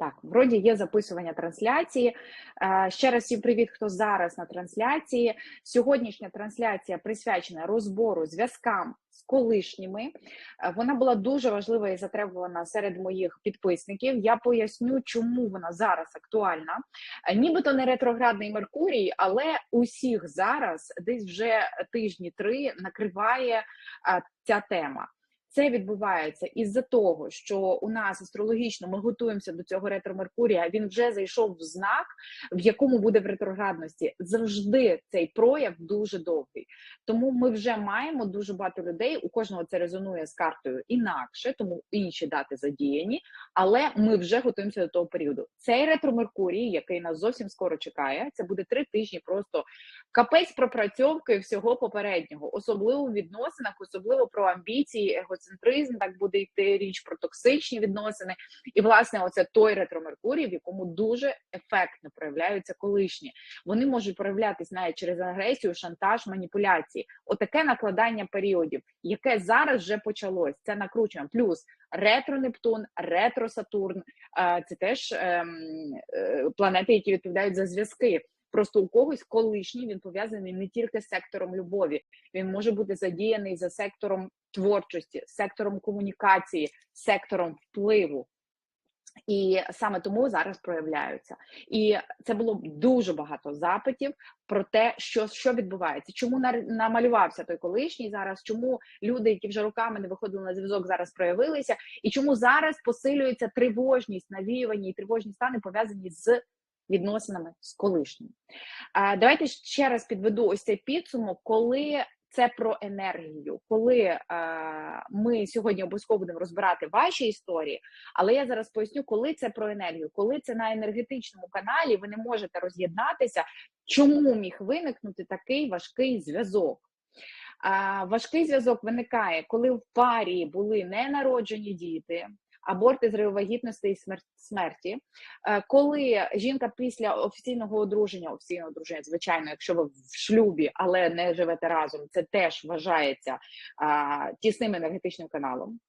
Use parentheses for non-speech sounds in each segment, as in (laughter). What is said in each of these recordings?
Так, вроді є записування трансляції. Е, Ще раз всім привіт, хто зараз на трансляції. Сьогоднішня трансляція присвячена розбору зв'язкам з колишніми. Е, Вона була дуже важлива і затребувана серед моїх підписників. Я поясню, чому вона зараз актуальна. Е, Нібито не ретроградний Меркурій, але усіх зараз, десь вже тижні три, накриває ця тема. Це відбувається із-за того, що у нас астрологічно ми готуємося до цього ретро Меркурія. Він вже зайшов в знак, в якому буде в ретроградності. Завжди цей прояв дуже довгий. Тому ми вже маємо дуже багато людей. У кожного це резонує з картою інакше, тому інші дати задіяні. Але ми вже готуємося до того періоду. Цей ретро Меркурій, який нас зовсім скоро чекає, це буде три тижні. Просто капець пропрацьовки всього попереднього, особливо в відносинах, особливо про амбіції, егоцентризм. Так буде йти річ про токсичні відносини. І власне, оце той ретро Меркурій, в якому дуже ефектно проявляються колишні. Вони можуть проявлятись навіть через агресію, шантаж, маніпуляції. Отаке накладання періодів, яке зараз вже почалось. Це накручуємо. Плюс ретро Нептун, ретро Сатурн. Це теж ем, е, планети, які відповідають за зв'язки. Просто у когось колишній він пов'язаний не тільки з сектором любові, він може бути задіяний за сектором творчості, сектором комунікації, сектором впливу. І саме тому зараз проявляються. І це було дуже багато запитів про те, що що відбувається, чому намалювався той колишній зараз, чому люди, які вже роками не виходили на зв'язок, зараз проявилися, і чому зараз посилюється тривожність, навіювання і тривожні стани пов'язані з відносинами з колишнім. Давайте ще раз підведу ось цей підсумок, коли це про енергію, коли е, ми сьогодні обов'язково будемо розбирати ваші історії, але я зараз поясню, коли це про енергію, коли це на енергетичному каналі, ви не можете роз'єднатися, чому міг виникнути такий важкий зв'язок. А, важкий зв'язок виникає, коли в парі були ненароджені діти, аборти, зрив вагітності і смерті. Е, Коли жінка після офіційного одруження, офіційного одруження, звичайно, якщо ви в шлюбі, але не живете разом, це теж вважається тісним енергетичним каналом.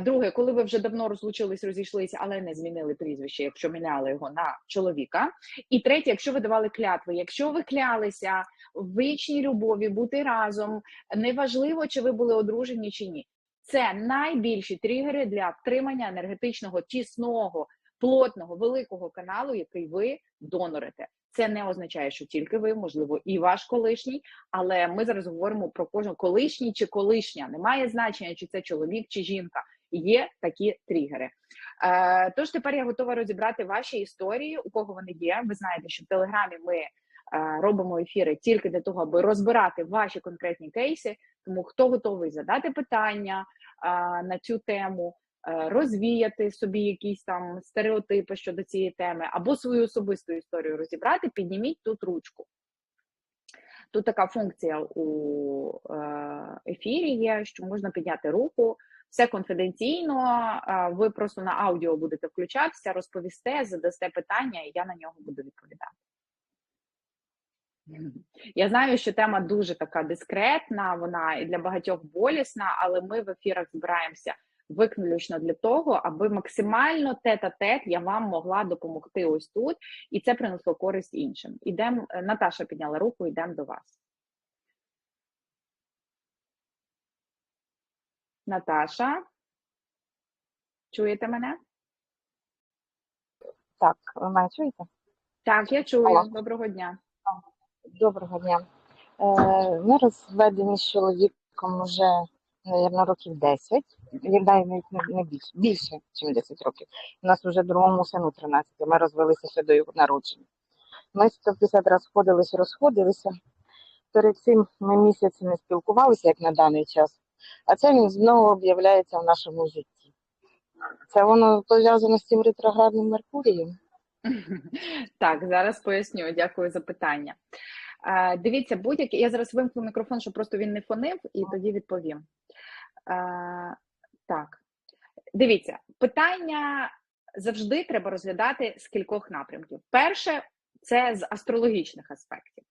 Друге, коли ви вже давно розлучились, розійшлися, але не змінили прізвище, якщо міняли його на чоловіка. І третє, якщо ви давали клятви, якщо ви клялися в вічній любові бути разом, неважливо, чи ви були одружені чи ні. Це найбільші тригери для втримання енергетичного тісного, плотного, великого каналу, який ви донорите. Це не означає, що тільки ви, можливо, і ваш колишній, але ми зараз говоримо про кожен колишній чи колишня. Немає значення, чи це чоловік чи жінка. Є такі тригери. Е, тож тепер я готова розібрати ваші історії, у кого вони є. Ви знаєте, що в телеграмі ми е, робимо ефіри тільки для того, аби розбирати ваші конкретні кейси. Тому хто готовий задати питання на цю тему, е, розвіяти собі якісь там стереотипи щодо цієї теми, або свою особисту історію розібрати, підніміть тут ручку. Тут така функція у е, ефірі є, що можна підняти руку. Все конфіденційно, ви просто на аудіо будете включатися, розповісте, задасте питання, і я на нього буду відповідати. Я знаю, що тема дуже така дискретна, вона і для багатьох болісна, але ми в ефірах збираємося виключно для того, аби максимально тет-а-тет я вам могла допомогти ось тут, і це принесло користь іншим. Ідемо, Наташа підняла руку, йдемо до вас. Наташа, чуєте мене? Так, ви мене чуєте? Так, я чую. Алло. Доброго дня. Доброго дня. Е, ми розведені з чоловіком вже, мабуть, років 10. Я навіть не, більше, більше, ніж 10 років. У нас вже другому сину 13, ми розвелися ще до його народження. Ми 150 разів сходилися, розходилися. Перед цим ми місяць не спілкувалися, як на даний час, а це він знову об'являється в нашому житті. Це воно пов'язано з цим ретроградним Меркурієм. (laughs) Так, зараз поясню. Дякую за питання. Дивіться, будь-який. Я зараз вимкну мікрофон, щоб просто він не фонив, і тоді відповім. Так, дивіться, питання завжди треба розглядати з кількох напрямків. Перше, це з астрологічних аспектів.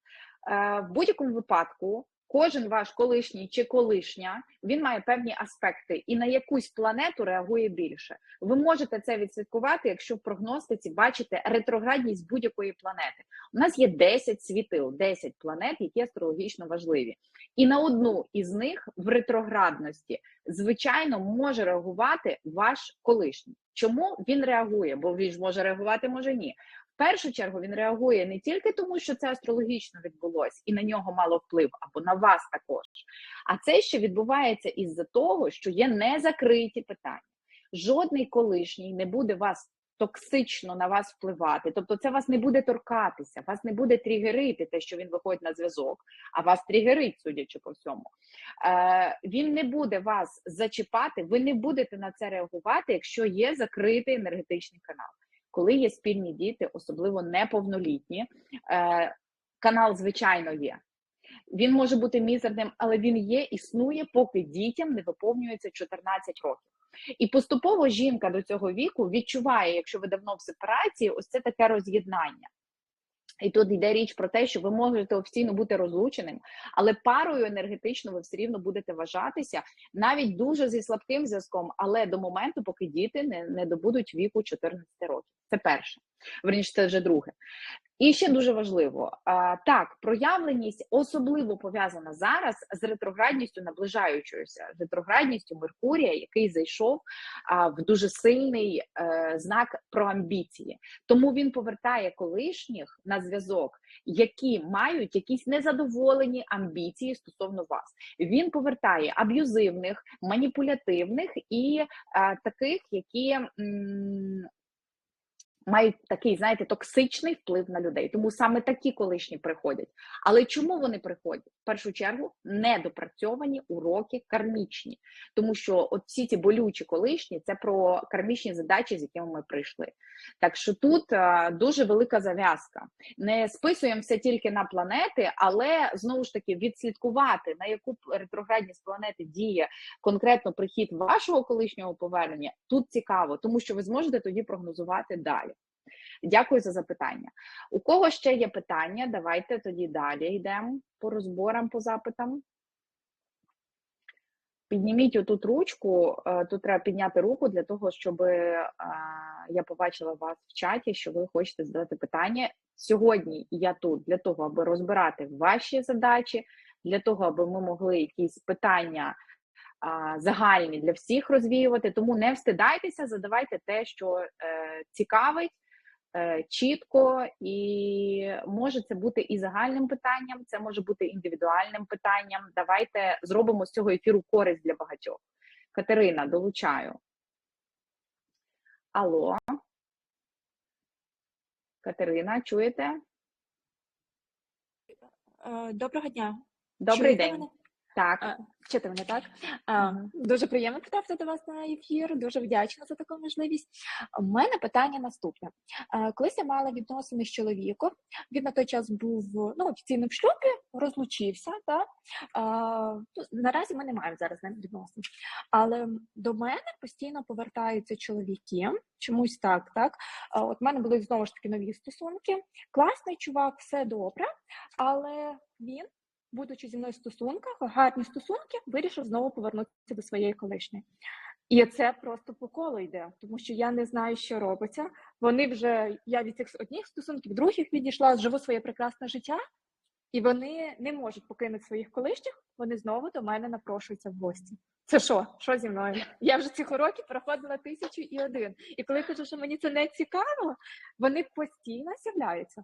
В будь-якому випадку кожен ваш колишній чи колишня він має певні аспекти, і на якусь планету реагує більше. Ви можете це відслідкувати, якщо в прогностиці бачите ретроградність будь-якої планети. У нас є 10 світил, 10 планет, які астрологічно важливі. І на одну із них в ретроградності, звичайно, може реагувати ваш колишній. Чому він реагує? Бо він ж може реагувати, може ні. Першу чергу він реагує не тільки тому, що це астрологічно відбулось, і на нього мало вплив, або на вас також. А це ще відбувається із-за того, що є незакриті питання. Жодний колишній не буде вас токсично на вас впливати. Тобто, це вас не буде торкатися, вас не буде тригерити, те, що він виходить на зв'язок, а вас тригерить, судячи по всьому. Е, Він не буде вас зачіпати, ви не будете на це реагувати, якщо є закритий енергетичний канал. Коли є спільні діти, особливо неповнолітні, е, канал, звичайно, є. Він може бути мізерним, але він є, існує, поки дітям не виповнюється 14 років. І поступово жінка до цього віку відчуває, якщо ви давно в сепарації, ось це таке роз'єднання. І тут йде річ про те, що ви можете офіційно бути розлученим, але парою енергетично ви все рівно будете вважатися навіть дуже зі слабким зв'язком, але до моменту, поки діти не, не добудуть віку 14 років. Це перше. Верніше, це вже друге. І ще дуже важливо, так, проявленість особливо пов'язана зараз з ретроградністю наближаючоюся, ретроградністю Меркурія, який зайшов в дуже сильний е, знак про амбіції. Тому він повертає колишніх на зв'язок, які мають якісь незадоволені амбіції стосовно вас. Він повертає аб'юзивних, маніпулятивних і е, таких, які. Мають такий, знаєте, токсичний вплив на людей. Тому саме такі колишні приходять. Але чому вони приходять? В першу чергу недопрацьовані уроки кармічні, тому що от всі ці болючі колишні це про кармічні задачі, з якими ми прийшли. Так що тут а, дуже велика зав'язка. Не списуємо все тільки на планети, але знову ж таки відслідкувати на яку ретроградність планети діє конкретно прихід вашого колишнього повернення. Тут цікаво, тому що ви зможете тоді прогнозувати далі. Дякую за запитання. У кого ще є питання? Давайте тоді далі йдемо по розборам, по запитам. Підніміть отут ручку, е, тут треба підняти руку для того, щоб е, я побачила вас в чаті, що ви хочете задати питання. Сьогодні я тут для того, аби розбирати ваші задачі, для того, аби ми могли якісь питання загальні для всіх розвіювати. Тому не встидайтеся, задавайте те, що е, цікавить чітко, і може це бути і загальним питанням, це може бути індивідуальним питанням. Давайте зробимо з цього ефіру користь для багатьох. Катерина, долучаю. Алло. Катерина, чуєте? Е, Доброго дня. Добрий Чуєте день. мене? Так. Чути мене, так? Дуже приємно потрапити до вас на ефір. Дуже вдячна за таку можливість. У мене питання наступне. Колись я мала відносини з чоловіком. Він на той час був ну, офіційно в шлюбі, розлучився. Так? Е, ну, Наразі ми не маємо зараз ним відносин. Але до мене постійно повертаються чоловіки. Чомусь так, так. От в мене були знову ж таки нові стосунки. Класний чувак, все добре, але він будучи зі мною в стосунках, гарні стосунки, вирішив знову повернутися до своєї колишньої. І це просто по колу йде, тому що я не знаю, що робиться. Вони вже я від цих одних стосунків, других відійшла, живу своє прекрасне життя, і вони не можуть покинути своїх колишніх. Вони знову до мене напрошуються в гості. Це що? Що зі мною? Я вже цих уроків проходила тисячу і один. І коли кажу, що мені це не цікаво, вони постійно з'являються.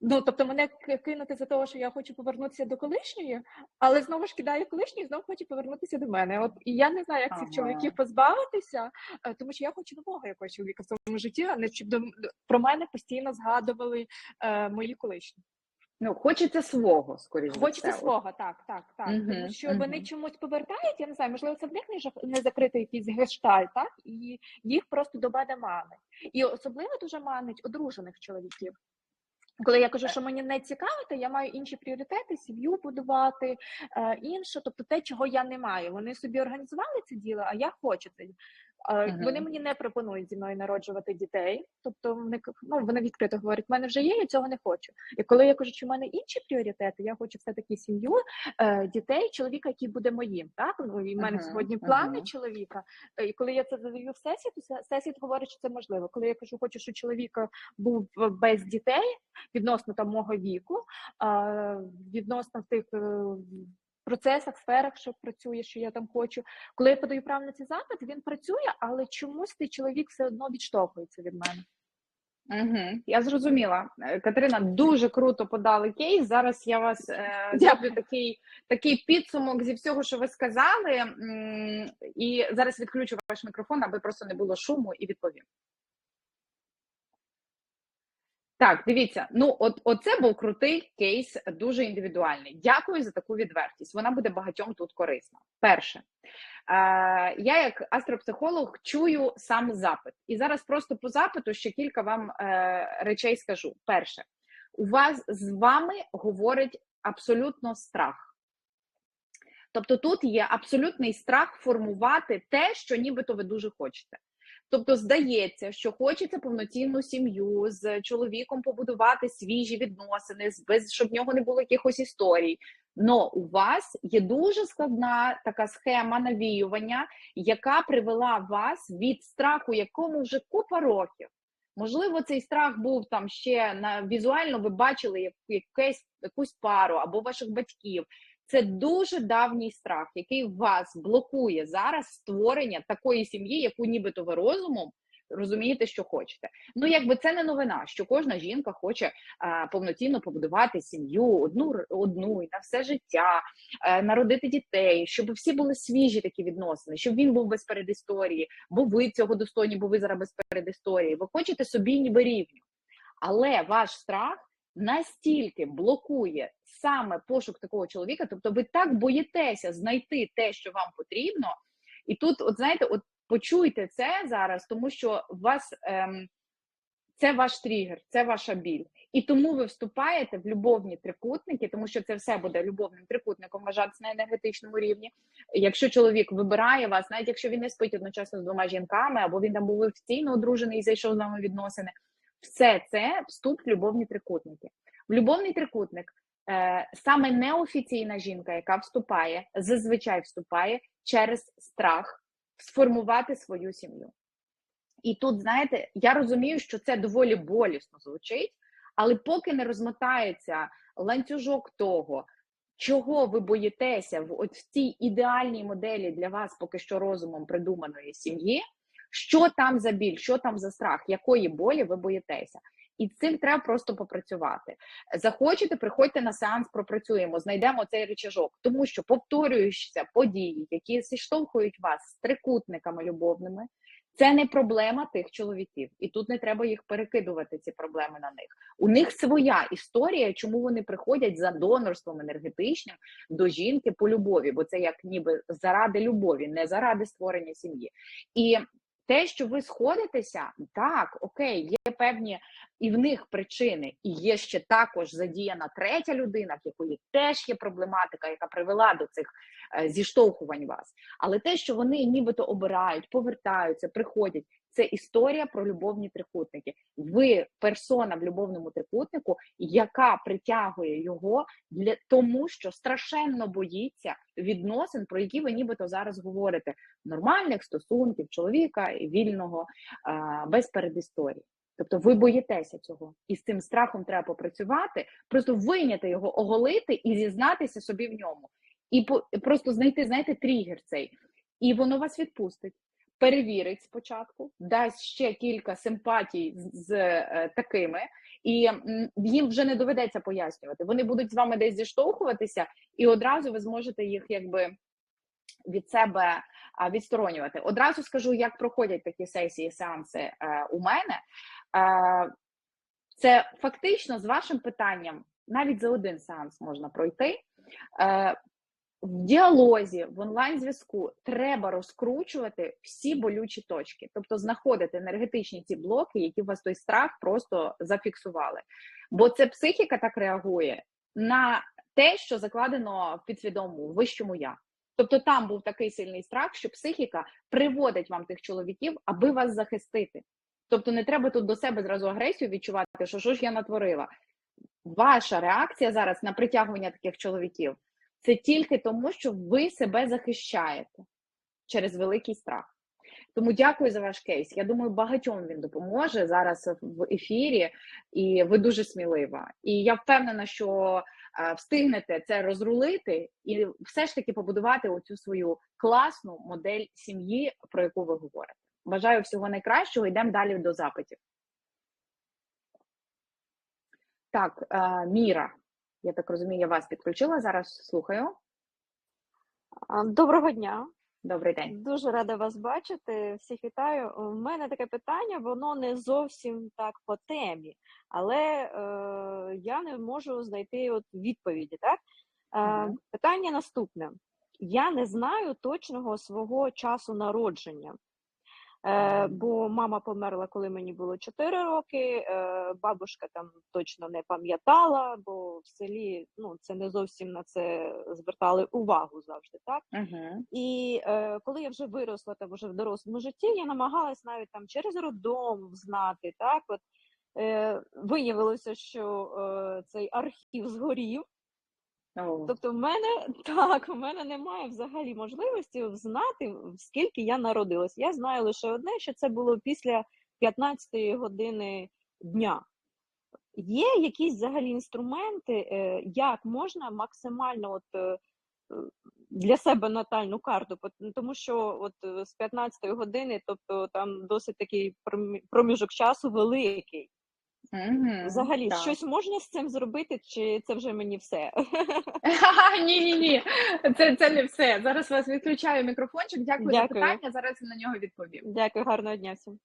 Ну, тобто мене кинути за того, що я хочу повернутися до колишньої, але знову ж кидаю колишню і знову хочу повернутися до мене. От і я не знаю, як Ага. цих чоловіків позбавитися, е, тому що я хочу нового якогось чоловіка в своєму житті, а не щоб до, про мене постійно згадували е, мої колишні. Ну, хочеться свого, скоріш Хочеться свого, так, так, так. Мгм, Тому що вони чомусь повертають, я не знаю, можливо, це в них не не закритий якийсь гештальт, так, і їх просто до мене манить. І особливо дуже манить одружених чоловіків. Коли я кажу, що мені не цікаво, то я маю інші пріоритети, сім'ю будувати, е, інше, тобто те, чого я не маю. Вони собі організували це діло, а я хочу це. Мгм. Вони мені не пропонують зі мною народжувати дітей. Тобто вони ну, вони відкрито говорять, в мене вже є, я цього не хочу. І коли я кажу, що в мене інші пріоритети, я хочу все-таки сім'ю, е, дітей, чоловіка, який буде моїм. Так? Ну, і в мене Мгм, сьогодні плани мгм. чоловіка. Е, І коли я це задаю в сесії, то се- сесія говорить, що це можливо. Коли я кажу, хочу, щоб чоловіка був без дітей відносно там мого віку, відносно тих е, процесах, сферах, що працює, що я там хочу. Коли я подаю право на цей запит, він працює, але чомусь цей чоловік все одно відштовхується від мене. Угу, я зрозуміла. Е, Катерина, дуже круто подали кейс. Зараз я вас е, зроблю такий, такий підсумок зі всього, що ви сказали. І зараз відключу ваш мікрофон, аби просто не було шуму, і відповім. Так, дивіться, ну от оце був крутий кейс, дуже індивідуальний. Дякую за таку відвертість. Вона буде багатьом тут корисна. Перше, е, я як астропсихолог чую сам запит, і зараз просто по запиту ще кілька вам е, речей скажу. Перше, у вас з вами говорить абсолютно страх. Тобто тут є абсолютний страх формувати те, що нібито ви дуже хочете. Тобто, здається, що хочеться повноцінну сім'ю з чоловіком побудувати свіжі відносини, без щоб в нього не було якихось історій. Но у вас є дуже складна така схема навіювання, яка привела вас від страху, якому вже купа років. Можливо, цей страх був там ще на візуально. Ви бачили якесь якусь пару або ваших батьків. Це дуже давній страх, який вас блокує зараз створення такої сім'ї, яку нібито ви розумом розумієте, що хочете. Ну, якби це не новина, що кожна жінка хоче а, повноцінно побудувати сім'ю, одну одну і на все життя, е, народити дітей, щоб всі були свіжі такі відносини, щоб він був без передісторії, бо ви цього достойні, бо ви зараз без передісторії. Ви хочете собі ніби рівню. Але ваш страх настільки блокує саме пошук такого чоловіка, тобто ви так боїтеся знайти те, що вам потрібно, і тут, от знаєте, от почуйте це зараз, тому що вас ем, це ваш тригер, це ваша біль. І тому ви вступаєте в любовні трикутники, тому що це все буде любовним трикутником вважатися на енергетичному рівні. Якщо чоловік вибирає вас, навіть якщо він не спить одночасно з двома жінками, або він там був офіційно одружений і зайшов з вами відносини, все це вступ в любовні трикутники. В любовний трикутник е, саме неофіційна жінка, яка вступає, зазвичай вступає через страх сформувати свою сім'ю. І тут, знаєте, я розумію, що це доволі болісно звучить, але поки не розмотається ланцюжок того, чого ви боїтеся в от в цій ідеальній моделі для вас поки що розумом придуманої сім'ї, що там за біль, що там за страх, якої болі ви боїтеся. І цим треба просто попрацювати. Захочете, приходьте на сеанс, пропрацюємо, знайдемо цей речажок, тому що повторюються події, які зіштовхують вас з трикутниками любовними, це не проблема тих чоловіків, і тут не треба їх перекидувати, ці проблеми на них. У них своя історія, чому вони приходять за донорством енергетичним до жінки по любові, бо це як ніби заради любові, не заради створення сім'ї. І те, що ви сходитеся, так, окей, є певні і в них причини, і є ще також задіяна третя людина, в якої теж є проблематика, яка привела до цих е, зіштовхувань вас. Але те, що вони нібито обирають, повертаються, приходять, це історія про любовні трикутники. Ви персона в любовному трикутнику, яка притягує його для тому, що страшенно боїться відносин, про які ви нібито зараз говорите: нормальних стосунків, чоловіка вільного без передісторії. Тобто ви боїтеся цього, і з цим страхом треба попрацювати, просто вийняти його, оголити і зізнатися собі в ньому, і по, просто знайти, знаєте, тригер цей, і воно вас відпустить. Перевірить спочатку, дасть ще кілька симпатій з, з е, такими, і м, їм вже не доведеться пояснювати. Вони будуть з вами десь зіштовхуватися, і одразу ви зможете їх якби від себе відсторонювати. Одразу скажу, як проходять такі сесії, сеанси е, у мене. Е, це фактично з вашим питанням навіть за один сеанс можна пройти. В діалозі, в онлайн-зв'язку треба розкручувати всі болючі точки, тобто знаходити енергетичні ці блоки, які у вас той страх просто зафіксували. Бо це психіка так реагує на те, що закладено в підсвідомому вищому я. Тобто там був такий сильний страх, що психіка приводить вам тих чоловіків, аби вас захистити. Тобто не треба тут до себе зразу агресію відчувати, що що ж я натворила. Ваша реакція зараз на притягування таких чоловіків це тільки тому, що ви себе захищаєте через великий страх. Тому дякую за ваш кейс. Я думаю, багатьом він допоможе зараз в ефірі, і ви дуже смілива. І я впевнена, що е, встигнете це розрулити і все ж таки побудувати оцю свою класну модель сім'ї, про яку ви говорите. Бажаю всього найкращого. Йдемо далі до запитів. Так, е, Міра, я так розумію, я вас підключила. Зараз слухаю. Доброго дня, Добрий день. дуже рада вас бачити. Всіх вітаю. У мене таке питання, воно не зовсім так по темі, але е, я не можу знайти от відповіді. Так? Е. Питання наступне: я не знаю точного свого часу народження. Е, бо мама померла, коли мені було 4 роки. Е, бабушка там точно не пам'ятала, бо в селі ну це не зовсім на це звертали увагу завжди. Так Угу. і е, коли я вже виросла там уже в дорослому житті, я намагалась навіть там через роддом знати. Так, от е, виявилося, що е, цей архів згорів. Тобто, в мене (laughs) так, в мене немає взагалі можливості знати, скільки я народилась. Я знаю лише одне, що це було після 15-ї години дня. Є якісь взагалі інструменти, е, як можна максимально от, е, для себе натальну карту, тому що от е, з 15-ї години, тобто там досить такий проміжок часу великий. Угу. Взагалі, так. щось можна з цим зробити, чи це вже мені все? Ні, ні, ні. Це, це не все. Зараз вас відключаю мікрофончик. Дякую, за питання. Зараз я на нього відповім. Дякую, гарного дня всім.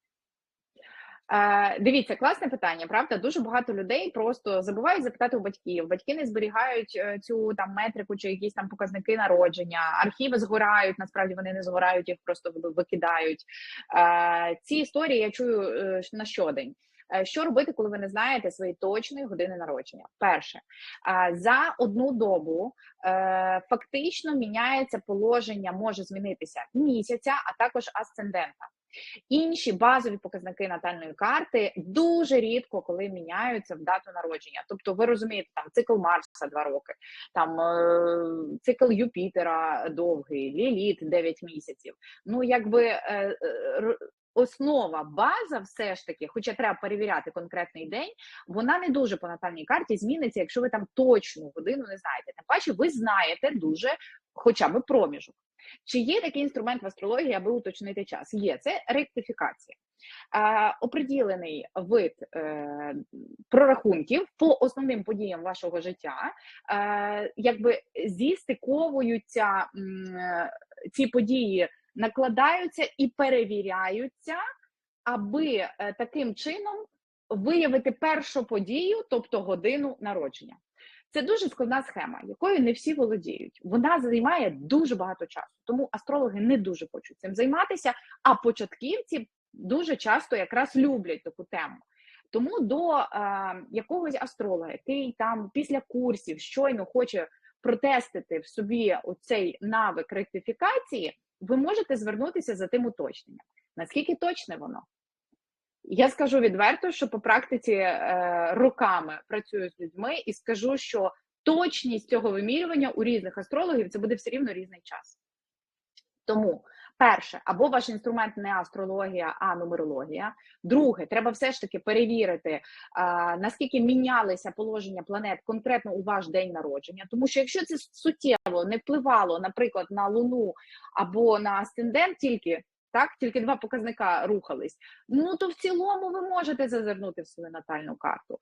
Е, дивіться, класне питання, правда? Дуже багато людей просто забувають запитати у батьків. Батьки не зберігають е, цю там метрику чи якісь там показники народження. Архіви згорають. Насправді вони не згорають, їх просто викидають. Е, ці історії я чую е, на щодень. Е, Що робити, коли ви не знаєте свої точної години народження? Перше, за одну добу е, фактично міняється положення, може змінитися місяця, а також асцендента. Інші базові показники натальної карти дуже рідко коли міняються в дату народження. Тобто, ви розумієте, там цикл Марса 2 роки, там е, цикл Юпітера довгий, Ліліт 9 місяців. Ну, якби основа, база, все ж таки, хоча треба перевіряти конкретний день, вона не дуже по натальній карті зміниться, якщо ви там точну годину не знаєте. Тим паче, ви знаєте дуже хоча б проміжок. Чи є такий інструмент в астрології, аби уточнити час? Є це ректифікація. Оприділений вид е, прорахунків по основним подіям вашого життя, е, якби зістиковуються м, е, ці події, накладаються і перевіряються, аби е, таким чином виявити першу подію, тобто годину народження. Це дуже складна схема, якою не всі володіють. Вона займає дуже багато часу, тому астрологи не дуже хочуть цим займатися. А початківці дуже часто якраз люблять таку тему. Тому до е, якогось астролога, який там після курсів щойно хоче протестити в собі оцей навик ректифікації, ви можете звернутися за тим уточненням. Наскільки точне воно? Я скажу відверто, що по практиці е, роками працюю з людьми і скажу, що точність цього вимірювання у різних астрологів це буде все рівно різний час. Тому, перше, або ваш інструмент не астрологія, а нумерологія. Друге, треба все ж таки перевірити, е, наскільки мінялися положення планет конкретно у ваш день народження. Тому що якщо це суттєво не впливало, наприклад, на Луну або на асцендент тільки. Так, тільки два показника рухались. Ну то в цілому ви можете зазирнути в свою натальну карту.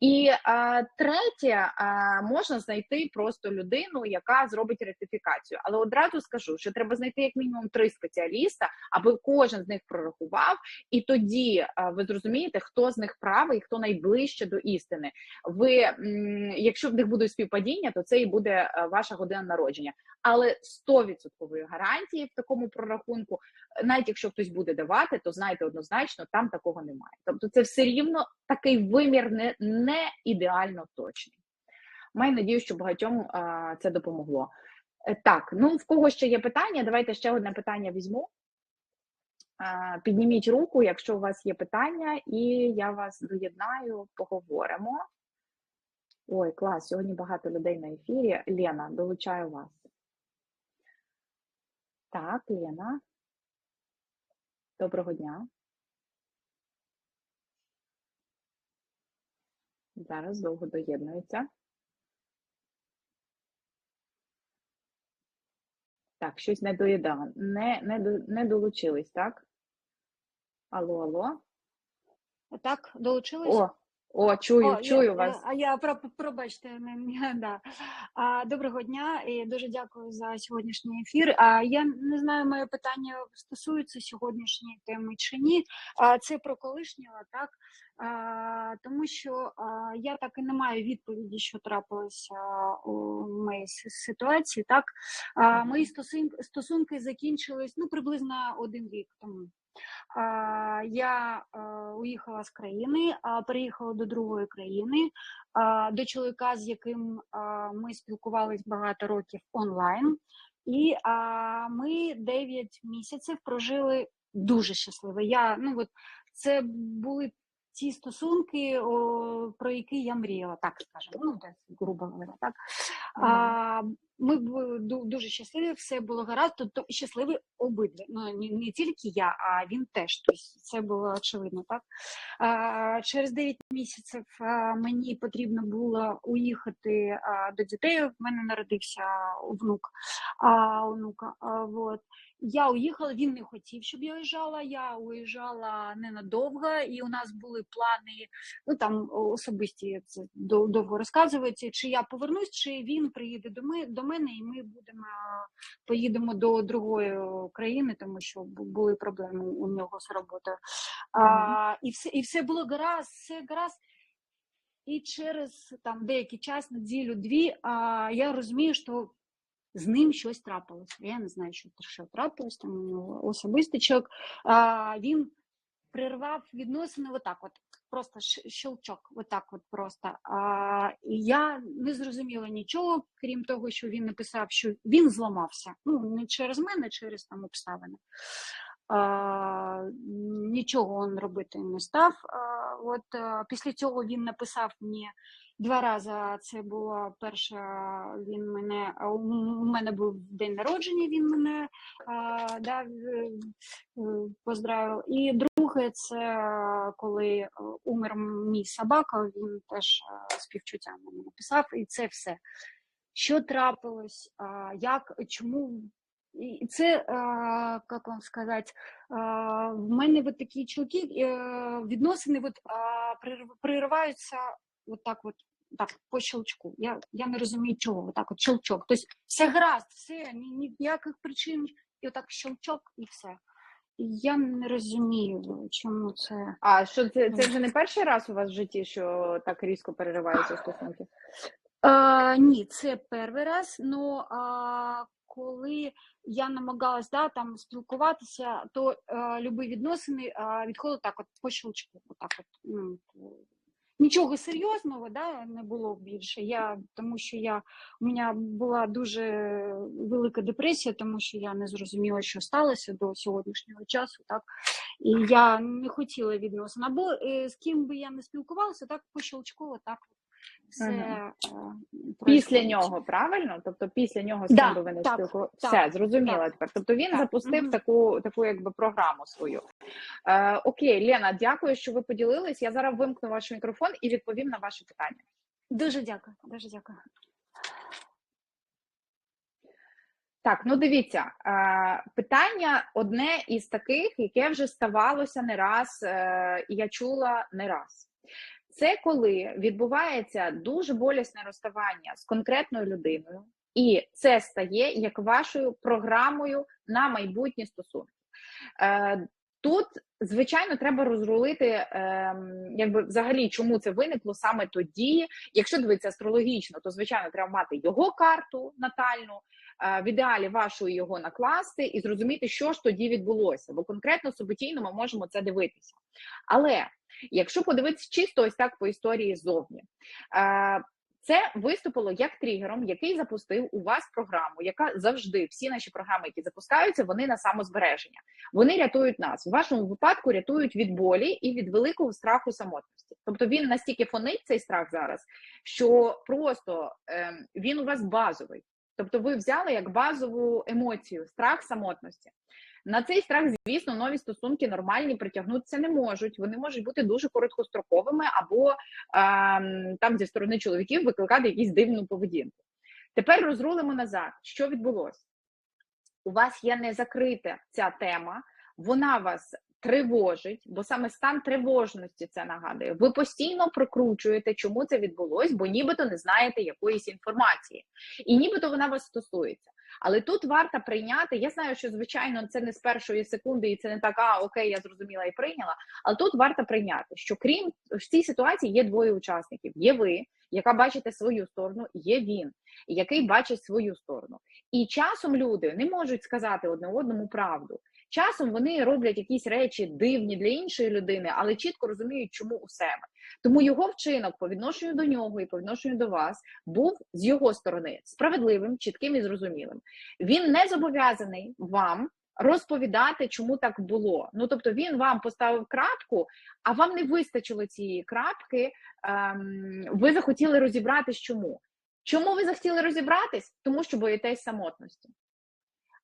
І а, третє, а, можна знайти просто людину, яка зробить ректифікацію. Але одразу скажу, що треба знайти як мінімум три спеціаліста, аби кожен з них прорахував, і тоді а, ви зрозумієте, хто з них правий, хто найближче до істини. Ви, м, якщо в них будуть співпадіння, то це і буде ваша година народження. Але 100% гарантії в такому прорахунку навіть якщо хтось буде давати, то знайте однозначно, там такого немає. Тобто, це все рівно такий вимір не, не ідеально точний. Маю надію, що багатьом а, це допомогло. Е, Так, ну в кого ще є питання? Давайте ще одне питання візьму. Підніміть руку, якщо у вас є питання, і я вас доєднаю, поговоримо. Ой, клас, сьогодні багато людей на ефірі. Лена, долучаю вас. Так, Лена. Доброго дня. Зараз довго доєднується. Так, щось не доїдало. Не, не, не долучились, так? Алло, алло. Так, долучились? О, о, чую, О, чую я, вас. А я про, пробачте, (laughs) да. а, доброго дня і дуже дякую за сьогоднішній ефір. А я не знаю, моє питання стосується сьогоднішньої теми чи ні. А це про колишнього, так а, тому що а, я так і не маю відповіді, що трапилося у моїй ситуації. Так а, мої стосунки, стосунки закінчились ну приблизно один рік тому. Я уїхала з країни, а переїхала до другої країни, до чоловіка, з яким ми спілкувались багато років онлайн, і ми 9 місяців прожили дуже щасливо. Я ну от це були ті стосунки, про які я мріяла, так скажемо, ну десь, грубо говоря, так. А, ми були дуже щасливі, все було гаразд, тобто щасливі обидві. Ну не, тільки я, а він теж. Тобто це було очевидно, так. А, через 9 місяців мені потрібно було уїхати до дітей. В мене народився внук, а, онука. А, вот. Я уїхала, він не хотів, щоб я уїжджала. Я уїжджала ненадовго, і у нас були плани, ну там особисті це довго розказується, чи я повернусь, чи він приїде до ми до мене, і ми будемо поїдемо до другої країни, тому що були проблеми у нього з роботою. А, і все, і все було гаразд, все гаразд. І через там деякий час, неділю-дві, я розумію, що з ним щось трапилось. Я не знаю, що, трапилось, там у нього особистичок. А, він прервав відносини отак, от просто щелчок, отак, от просто. А, і я не зрозуміла нічого, крім того, що він написав, що він зламався. Ну не через мене, через там обставини. А, нічого він робити не став. От після цього він написав мені два рази. Це було перше, він мене у мене був день народження. Він мене да, в- в- поздравив. І друге, це е, коли е, умер мій собака, він теж е, співчуття мені написав, і це все. Що трапилось, як, чому. І це, як вам сказати, в мене от такі чоловіки, е, відносини от, пририваються от так от, так, по щелчку. Я, я не розумію чого, так от щелчок. Тобто все гаразд, все, ні- ніяких причин, і отак щелчок і все. Я не розумію, чому це. А що це, це вже не перший раз у вас в житті, що так різко перериваються стосунки? А, ні, це перший раз. Ну а коли я намагалась да, там спілкуватися, то а, любі відносини а, відходили так, от по щелчку. Отак от, ну, нічого серйозного да, не було більше. Я, тому що я, у мене була дуже велика депресія, тому що я не зрозуміла, що сталося до сьогоднішнього часу. Так? І я не хотіла відносин. Або е, з ким би я не спілкувалася, так по щелчку, так все. Мгм. е, Після нього, правильно? Тобто після нього з Да, ким би ви не так, спілкувалися. так, Все, зрозуміла так. тепер. Тобто він Так, запустив мгм. таку, таку якби програму свою. Е, окей, Лена, дякую, що ви поділились. Я зараз вимкну ваш мікрофон і відповім на ваше питання. Дуже дякую, дуже дякую. Так, ну дивіться, е, питання одне із таких, яке вже ставалося не раз, е, і я чула не раз. Це коли відбувається дуже болісне розставання з конкретною людиною, і це стає як вашою програмою на майбутні стосунки. Е, Тут, звичайно, треба розрулити, ем, якби взагалі, чому це виникло саме тоді. Якщо дивитися астрологічно, то звичайно треба мати його карту натальну, е, в ідеалі вашу його накласти і зрозуміти, що ж тоді відбулося. Бо конкретно суботійно ми можемо це дивитися. Але якщо подивитися чисто ось так по історії ззовні, е, Це виступило як тригером, який запустив у вас програму, яка завжди всі наші програми, які запускаються, вони на самозбереження. Вони рятують нас. В вашому випадку рятують від болі і від великого страху самотності. Тобто він настільки фонить цей страх зараз, що просто ем, він у вас базовий. Тобто, ви взяли як базову емоцію страх самотності. На цей страх, звісно, нові стосунки нормальні притягнутися не можуть. Вони можуть бути дуже короткостроковими, або ем, там зі сторони чоловіків викликати якусь дивну поведінку. Тепер розрулимо назад. Що відбулося? У вас є не закрита ця тема, вона вас тривожить, бо саме стан тривожності це нагадує. Ви постійно прокручуєте, чому це відбулось, бо нібито не знаєте якоїсь інформації, і нібито вона вас стосується. Але тут варто прийняти. Я знаю, що звичайно це не з першої секунди, і це не так, а окей, я зрозуміла і прийняла. Але тут варто прийняти, що крім в цій ситуації є двоє учасників: є ви, яка бачите свою сторону, є він, який бачить свою сторону. І часом люди не можуть сказати одне одному правду. Часом вони роблять якісь речі дивні для іншої людини, але чітко розуміють, чому у себе. Тому його вчинок по відношенню до нього і по відношенню до вас був з його сторони справедливим, чітким і зрозумілим. Він не зобов'язаний вам розповідати, чому так було. Ну тобто він вам поставив крапку, а вам не вистачило цієї крапки. Ем, ви захотіли розібратись, чому. Чому ви захотіли розібратись? Тому що боїтесь самотності.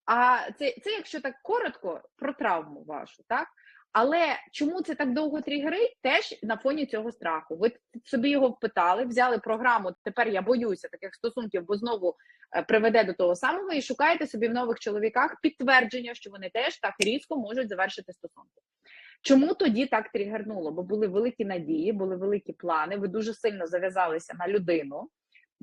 А це, це якщо так коротко про травму вашу, так? Але чому це так довго тригерить? Теж на фоні цього страху. Ви собі його впитали, взяли програму. Тепер я боюся таких стосунків, бо знову е, приведе до того самого, і шукаєте собі в нових чоловіках підтвердження, що вони теж так різко можуть завершити стосунки. Чому тоді так тригернуло? Бо були великі надії, були великі плани. Ви дуже сильно зав'язалися на людину.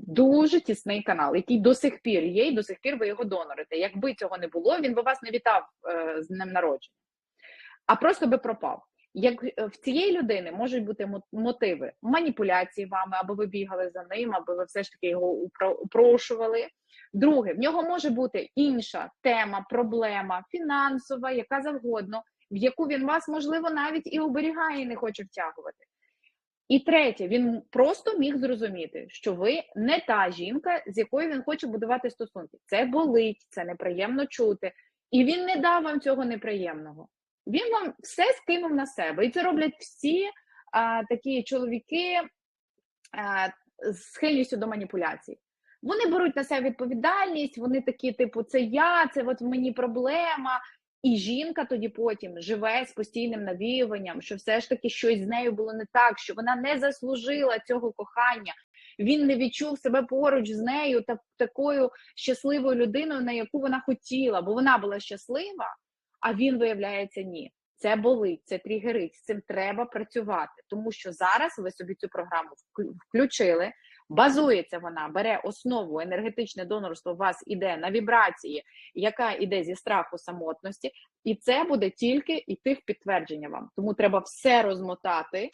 Дуже тісний канал, який до сих пір є, і до сих пір ви його донорите. Якби цього не було, він би вас не вітав е, з днем народження, а просто би пропав. Як е, в цієї людини можуть бути мотиви маніпуляції вами, або ви бігали за ним, або ви все ж таки його упрошували. Друге, в нього може бути інша тема, проблема, фінансова, яка завгодно, в яку він вас, можливо, навіть і оберігає, і не хоче втягувати. І третє, він просто міг зрозуміти, що ви не та жінка, з якою він хоче будувати стосунки. Це болить, це неприємно чути. І він не дав вам цього неприємного. Він вам все скинув на себе. І це роблять всі а, такі чоловіки а, з схильністю до маніпуляцій. Вони беруть на себе відповідальність, вони такі, типу, це я, це от мені проблема. І жінка тоді потім живе з постійним навіюванням, що все ж таки щось з нею було не так, що вона не заслужила цього кохання. Він не відчув себе поруч з нею та такою щасливою людиною, на яку вона хотіла, бо вона була щаслива, а він виявляється ні. Це болить, це тригерить, з цим треба працювати, тому що зараз ви собі цю програму включили. Базується вона, бере основу енергетичне донорство. У вас іде на вібрації, яка іде зі страху самотності, і це буде тільки йти в підтвердження вам. Тому треба все розмотати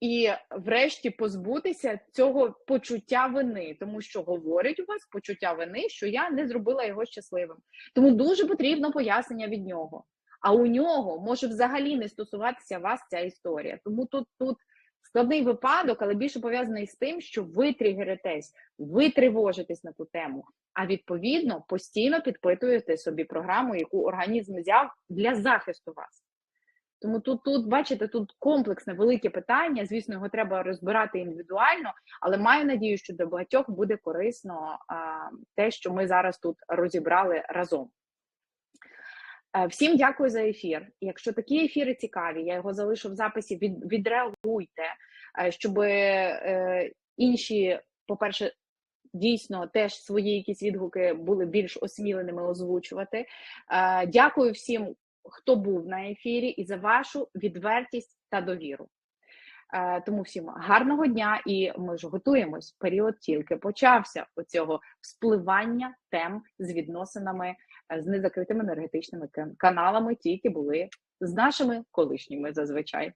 і, врешті, позбутися цього почуття вини, тому що говорить у вас почуття вини, що я не зробила його щасливим. Тому дуже потрібно пояснення від нього. А у нього може взагалі не стосуватися вас ця історія. Тому тут тут складний випадок, але більше пов'язаний з тим, що ви тригеритесь, ви тривожитесь на ту тему. А відповідно постійно підпитуєте собі програму, яку організм взяв для захисту вас. Тому тут, тут, бачите, тут комплексне велике питання. Звісно, його треба розбирати індивідуально, але маю надію, що для багатьох буде корисно а, те, що ми зараз тут розібрали разом. Е, Всім дякую за ефір. Якщо такі ефіри цікаві, я його залишу в записі. Від, відреагуйте, е, щоб е, інші, по-перше, дійсно теж свої якісь відгуки були більш осміленими озвучувати. Дякую всім, хто був на ефірі, і за вашу відвертість та довіру. Тому всім гарного дня, і ми ж готуємось. Період тільки почався оцього вспливання тем з відносинами з незакритими енергетичними кан- каналами, тільки були з нашими колишніми зазвичай.